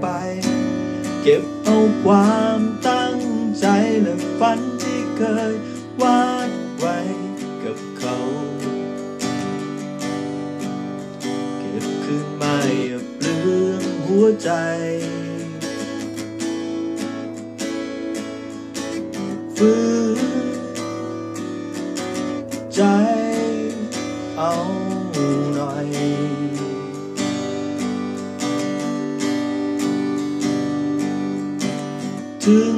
ไป เก็บเอาความตั้งใจและฝันที่เคยวาดไว้กับเขา เก็บคืนมาอย่าเปลืองหัวใจฝืน ถึง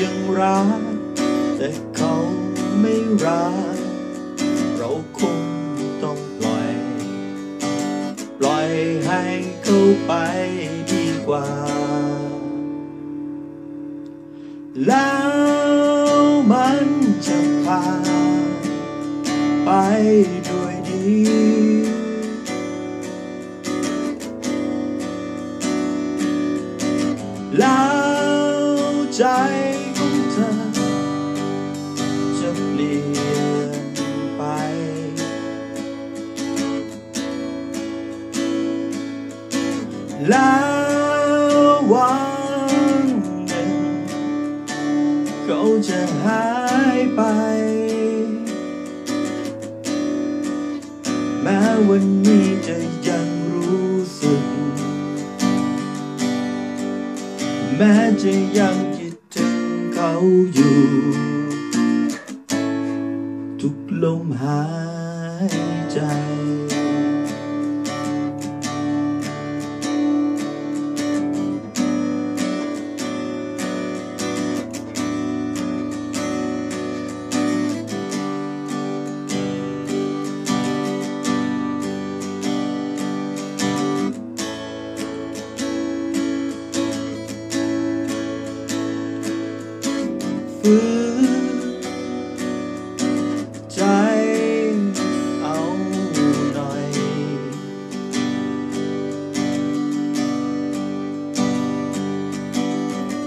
ยังรัก แต่เขาไม่รัก เราคงต้องปล่อย ปล่อยให้เขาไปดีกว่า แล้วมันจะผ่านไปด้วยดีแล้ว จะหายไป แม้วันนี้จะยังรู้สึก แม้จะยังคิดถึงเขาอยู่ ทุกลมหายใจ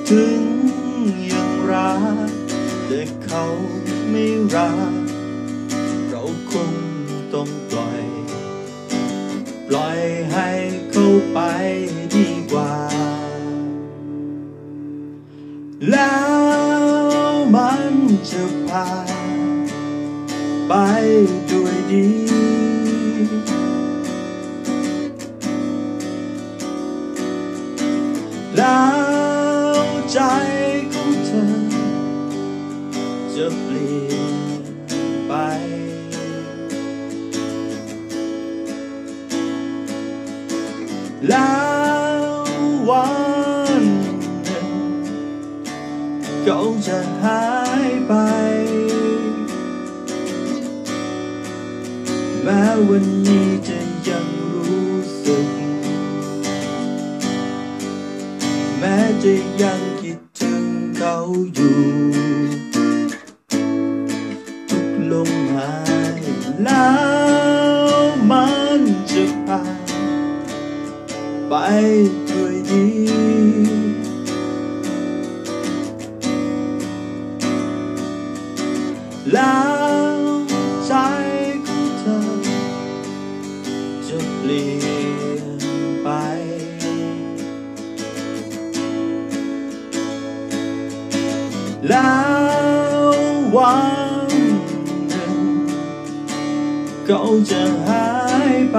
ถึงยังรัก แต่เขาไม่รัก เราคงต้องปล่อย ปล่อยให้เขาไปดีกว่า แล้วมันจะผ่านไปด้วยดี ใจของเธอ จะเปลี่ยนไป แล้ววันหนึ่งเขาจะหายไป แม้วันนี้จะยังรู้สึก แม้จะยัง อยู่ ทุกลมหายแล้วมันจะผ่านไป แล้ววันหนึ่งเขาจะหายไป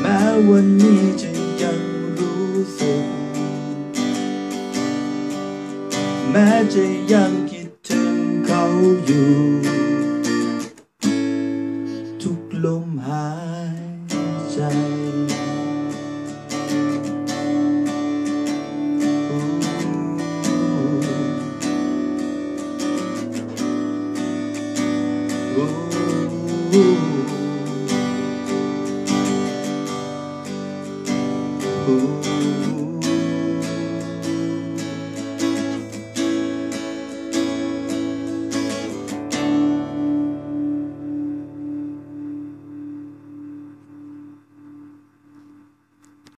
แม้วันนี้จะยังรู้สึก แม้จะยังคิดถึงเขาอยู่ Ooh.